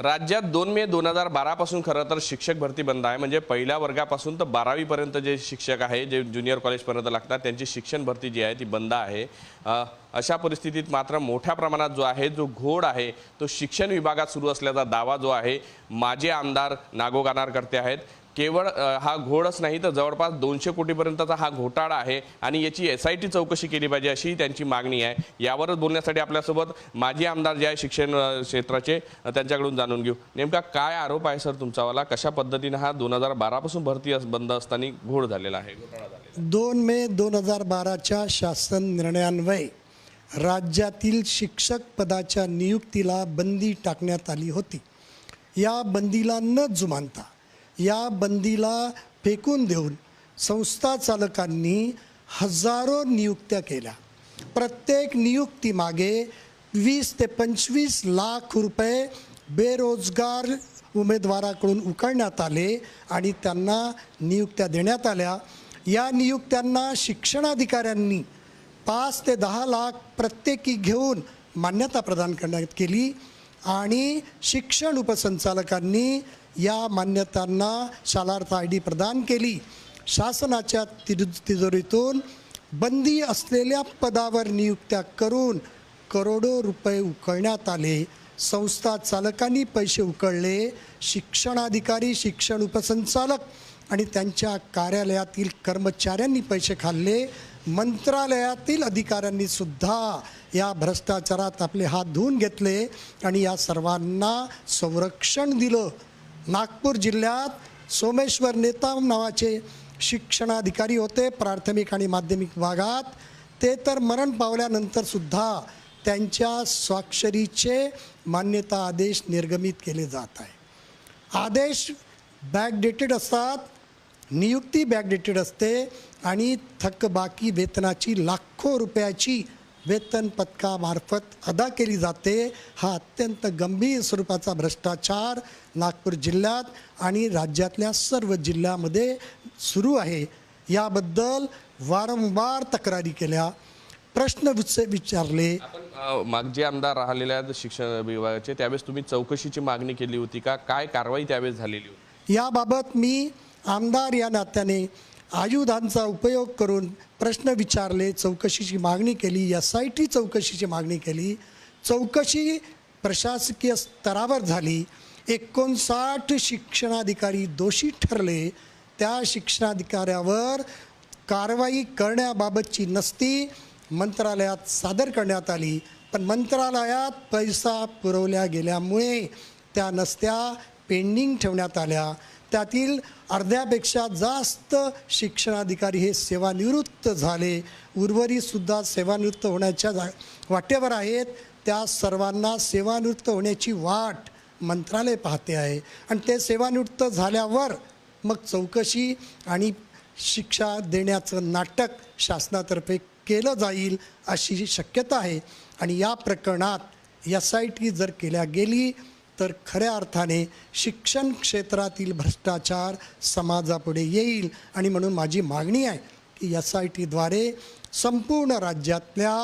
राज्यात दोन मे दोन हजार बारापासून खरं तर शिक्षक भरती बंद आहे. म्हणजे पहिल्या वर्गापासून तर बारावीपर्यंत जे शिक्षक आहे जे ज्युनियर कॉलेजपर्यंत लागतात त्यांची शिक्षण भरती जी आहे ती बंद आहे. अशा परिस्थितीत मात्र मोठ्या प्रमाणात जो आहे जो घोड आहे तो शिक्षण विभागात सुरू असल्याचा दावा जो आहे माजी आमदार नागोगानार करते आहेत. केवळ हा घोडच नाही तर जवळपास दोनशे कोटीपर्यंतचा हा घोटाळा आहे आणि याची एस आय टी चौकशी केली पाहिजे अशी त्यांची मागणी आहे. यावरच बोलण्यासाठी आपल्यासोबत माजी आमदार जे आहे शिक्षण क्षेत्राचे त्यांच्याकडून जाणून घेऊ. नेमका काय आरोप आहे सर तुमचावाला कशा पद्धतीने हा दोन हजार बारापासून भरती अस- बंद असताना घोड झालेला आहे? दोन मे दोन हजार बाराच्या शासन निर्णयान्वये राज्यातील शिक्षक पदाच्या नियुक्तीला बंदी टाकण्यात आली होती. या बंदीला न जुमानता या बंदीला फेकून देऊन संस्था चालकांनी हजारो नियुक्त्या केल्या. प्रत्येक नियुक्तीमागे वीस ते पंचवीस लाख रुपये बेरोजगार उमेदवाराकडून उकळण्यात आले आणि त्यांना नियुक्त्या देण्यात आल्या. या नियुक्त्यांना शिक्षणाधिकाऱ्यांनी पाच ते दहा लाख प्रत्येकी घेऊन मान्यता प्रदान करण्यात केली आणि शिक्षण उपसंचालकांनी या मान्यतांना शालार्थ आय डी प्रदान केली. शासनाच्या तिजो तिजोरीतून बंदी असलेल्या पदावर नियुक्त्या करून करोडो रुपये उकळण्यात आले. संस्था चालकांनी पैसे उकळले. शिक्षणाधिकारी शिक्षण उपसंचालक आणि त्यांच्या कार्यालयातील कर्मचाऱ्यांनी पैसे खाल्ले. मंत्रालयातील अधिकाऱ्यांनी सुद्धा या भ्रष्टाचारात आपले हात धुवून घेतले आणि या सर्वांना संरक्षण दिलं. नागपूर जिल्ह्यात सोमेश्वर नेताम नावाचे शिक्षणाधिकारी होते प्राथमिक आणि माध्यमिक विभागात ते तर मरण पावल्यानंतर सुद्धा त्यांच्या स्वाक्षरीचे मान्यता आदेश निर्गमित केले जात आहे. आदेश बॅकडेटेड असतात नियुक्ती बॅकडेटेड असते आणि थकबाकी वेतनाची लाखो रुपयाची वेतन पथकामार्फत अदा केली जाते. हा अत्यंत गंभीर स्वरूपाचा भ्रष्टाचार नागपूर जिल्ह्यात आणि राज्यातल्या सर्व जिल्ह्यामध्ये सुरू आहे. याबद्दल वारंवार तक्रारी केल्या. प्रश्न विच विचारले. मागचे आमदार राहिलेले आहेत शिक्षण विभागाचे. त्यावेळेस तुम्ही चौकशीची मागणी केली होती का? काय कारवाई त्यावेळेस झालेली होती? याबाबत मी आमदार या नात्याने आयुधांचा उपयोग करून प्रश्न विचारले चौकशीची मागणी केली एस आय टी चौकशीची मागणी केली. चौकशी प्रशासकीय स्तरावर झाली. एकोणसाठ शिक्षणाधिकारी दोषी ठरले. त्या शिक्षणाधिकाऱ्यावर कारवाई करण्याबाबतची नसती मंत्रालयात सादर करण्यात आली. पण मंत्रालयात पैसा पुरवल्या गेल्यामुळे त्या नसत्या पेंडिंग ठेवण्यात आल्या. त्यातील अर्ध्यापेक्षा जास्त शिक्षणाधिकारी हे सेवानिवृत्त झाले. उर्वरितसुद्धा सेवानिवृत्त होण्याच्या जा वाटेवर आहेत. त्या सर्वांना सेवानिवृत्त होण्याची वाट मंत्रालय पाहते आहे. आणि ते सेवानिवृत्त झाल्यावर मग चौकशी आणि शिक्षा देण्याचं नाटक शासनातर्फे केलं जाईल अशी शक्यता आहे. आणि या प्रकरणात एस आय टी जर केल्या गेली तर खऱ्या अर्थाने शिक्षण क्षेत्रातील भ्रष्टाचार समाजापुढे येईल. आणि म्हणून माझी मागणी आहे की एस आय टीद्वारे संपूर्ण राज्यातल्या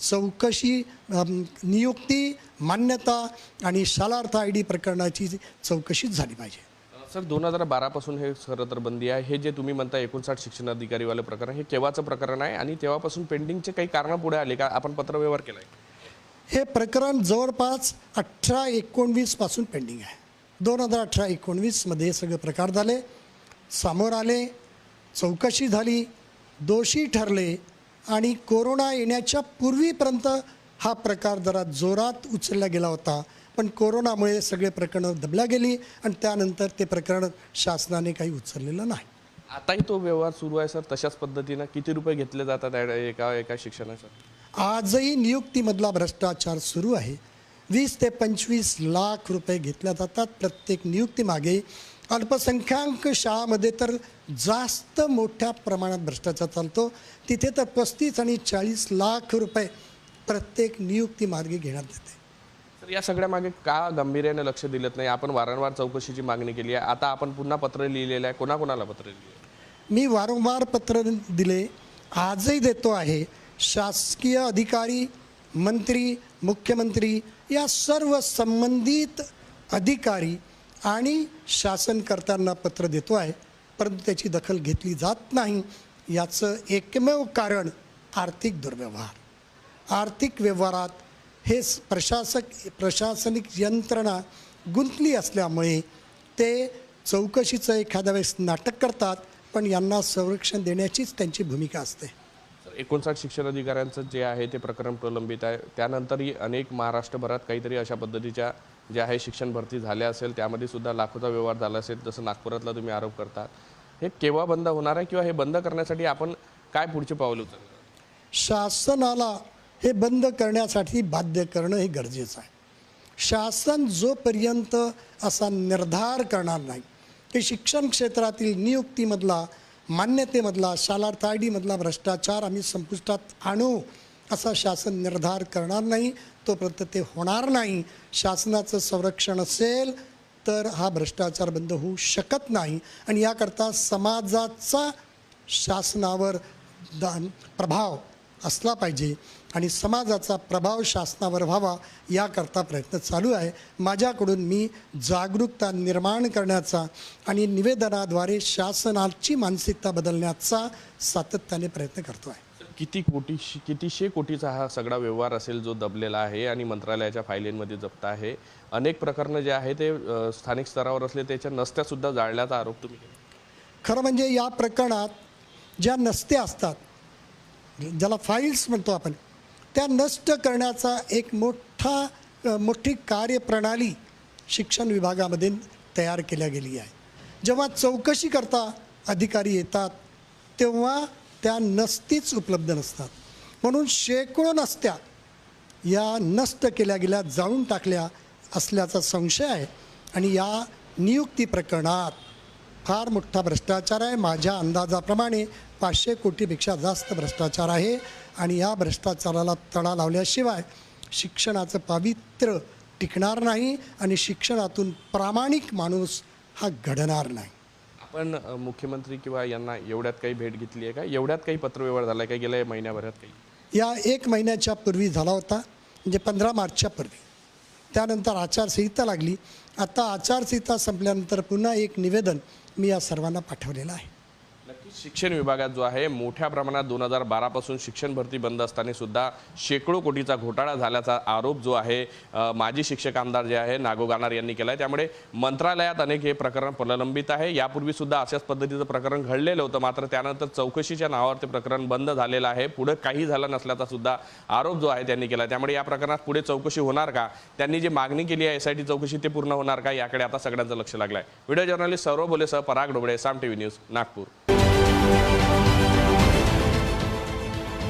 चौकशी नियुक्ती मान्यता आणि शालार्थ आय डी प्रकरणाची चौकशी झाली पाहिजे. सर दोन हजार बारापासून हे खरं तर बंदी आहे. हे जे तुम्ही म्हणता एकोणसाठ शिक्षण अधिकारीवाले प्रकरण हे केव्हाचं प्रकरण आहे? आणि तेव्हापासून पेंडिंगचे काही कारणं पुढे आले का? आपण पत्रव्यवहार केला आहे हे प्रकरण जवळपास अठरा एकोणवीसपासून पेंडिंग आहे. दोन हजार अठरा एकोणवीसमध्ये हे सगळे प्रकार झाले. समोर आले चौकशी झाली दोषी ठरले आणि कोरोना येण्याच्या पूर्वीपर्यंत हा प्रकार जरा जोरात उचलला गेला होता. पण कोरोनामुळे सगळे प्रकरणं दबल्या गेली आणि त्यानंतर ते प्रकरण शासनाने काही उचललेलं नाही. आताही तो व्यवहार सुरू आहे सर तशाच पद्धतीनं किती रुपये घेतले जातात एका एका शिक्षणासाठी? आजही नियुक्तीमधला भ्रष्टाचार सुरू आहे. वीस ते पंचवीस लाख रुपये घेतल्या जातात प्रत्येक नियुक्तीमागे. अल्पसंख्याक शाळामध्ये तर जास्त मोठ्या प्रमाणात भ्रष्टाचार चालतो. तिथे तर पस्तीस आणि चाळीस लाख रुपये प्रत्येक नियुक्तीमार्गे घेण्यात येते. तर या सगळ्या मागे का गांभीर्याने लक्ष दिलं नाही? आपण वारंवार चौकशीची मागणी केली आहे. आता आपण पुन्हा पत्र लिहिलेलं आहे. कोणाकोणाला पत्र लिहिलं मी वारंवार पत्र दिले. आजही देतो आहे. शासकीय अधिकारी मंत्री मुख्यमंत्री या सर्व संबंधित अधिकारी आणि शासनकर्त्यांना पत्र देतो आहे. परंतु त्याची दखल घेतली जात नाही. याचं एकमेव कारण आर्थिक दुर्व्यवहार. आर्थिक व्यवहारात हे प्रशासक प्रशासनिक यंत्रणा गुंतली असल्यामुळे ते चौकशीचं एखाद्या वेळेस नाटक करतात पण यांना संरक्षण देण्याचीच त्यांची भूमिका असते. एकोणसाठ शिक्षण अधिकाऱ्यांचं जे आहे ते प्रकरण प्रलंबित आहे. त्यानंतरही अनेक महाराष्ट्रभरात काहीतरी अशा पद्धतीच्या जे आहे शिक्षण भरती झाल्या असेल त्यामध्ये सुद्धा लाखोचा व्यवहार झाला असेल जसं नागपुरातला तुम्ही आरोप करतात हे केव्हा बंद होणार आहे किंवा हे बंद करण्यासाठी आपण काय पुढचे पाऊल उचलणार? शासनाला हे बंद करण्यासाठी बाध्य करणं हे गरजेचं आहे. शासन जोपर्यंत असा निर्धार करणार नाही की शिक्षण क्षेत्रातील नियुक्तीमधला मान्यतेमधला शालार्थ आय डीमधला भ्रष्टाचार आम्ही संपुष्टात आणू असा शासन निर्धार करणार नाही तोपर्यंत ते होणार नाही. शासनाचं संरक्षण असेल तर हा भ्रष्टाचार बंद होऊ शकत नाही. आणि याकरता समाजाचा शासनावर दान प्रभाव असला पाहिजे. आणि समाजाचा प्रभाव शासनावर व्हावा याकरता प्रयत्न चालू आहे. माझ्याकडून मी जागरूकता निर्माण करण्याचा आणि निवेदनाद्वारे शासनाची मानसिकता बदलण्याचा सातत्याने प्रयत्न करतो आहे किती कोटी कितीशे कोटीचा हा सगळा व्यवहार असेल जो दबलेला आहे आणि मंत्रालयाच्या फायलींमध्ये जप्त आहे? अनेक प्रकरणं जे आहे ते स्थानिक स्तरावर असले त्याच्या नसत्या सुद्धा जाळल्याचा आरोप तुम्ही. खरं म्हणजे या प्रकरणात ज्या नसत्या असतात ज्याला फाईल्स म्हणतो आपण त्या नष्ट करण्याचा एक मोठा मोठी कार्यप्रणाली शिक्षण विभागामध्ये तयार केल्या गेली आहे. जेव्हा चौकशी करता अधिकारी येतात तेव्हा त्या नसतीच उपलब्ध नसतात. म्हणून शेकडो नसत्या या नष्ट केल्या गेल्या जाळून टाकल्या असल्याचा संशय आहे आणि या नियुक्ती प्रकरणात फार मोठा भ्रष्टाचार आहे. माझ्या अंदाजाप्रमाणे पाचशे कोटीपेक्षा जास्त भ्रष्टाचार आहे आणि या भ्रष्टाचाराला तडा लावल्याशिवाय शिक्षणाचं पावित्र्य टिकणार नाही आणि शिक्षणातून प्रामाणिक माणूस हा घडणार नाही. आपण मुख्यमंत्री किंवा यांना एवढ्यात काही भेट घेतली आहे का? एवढ्यात काही पत्रव्यवहार झाला आहे का? गेल्या महिन्याभरात काही? या एक महिन्याच्या पूर्वी झाला होता म्हणजे पंधरा मार्चच्या पूर्वी. त्यानंतर आचारसंहिता लागली. आता आचारसंहिता संपल्यानंतर पुन्हा एक निवेदन मी या सर्वांना पाठवलेला आहे. शिक्षण विभागात जो आहे मोठ्या प्रमाणात दोन हजार बारापासून शिक्षण भरती बंद असताना सुद्धा शेकडो कोटीचा घोटाळा झाल्याचा आरोप जो आहे माजी शिक्षक आमदार जे आहे नागो गानार यांनी केला आहे त्यामुळे मंत्रालयात अनेक हे प्रकरण प्रलंबित आहे. यापूर्वी सुद्धा अशाच पद्धतीचं प्रकरण घडलेलं होतं. मात्र त्यानंतर चौकशीच्या नावावर ते प्रकरण बंद झालेलं आहे. पुढे काही झालं नसल्याचा सुद्धा आरोप जो आहे त्यांनी केला त्यामुळे या प्रकरणात पुढे चौकशी होणार का? त्यांनी जी मागणी केली आहे एस आय टी चौकशी ते पूर्ण होणार का? याकडे आता सगळ्यांचं लक्ष लागलं आहे व्हिडिओ जर्नलिस्ट बोले बोलेसह पराग डोबळे साम टीव्ही न्यूज नागपूर.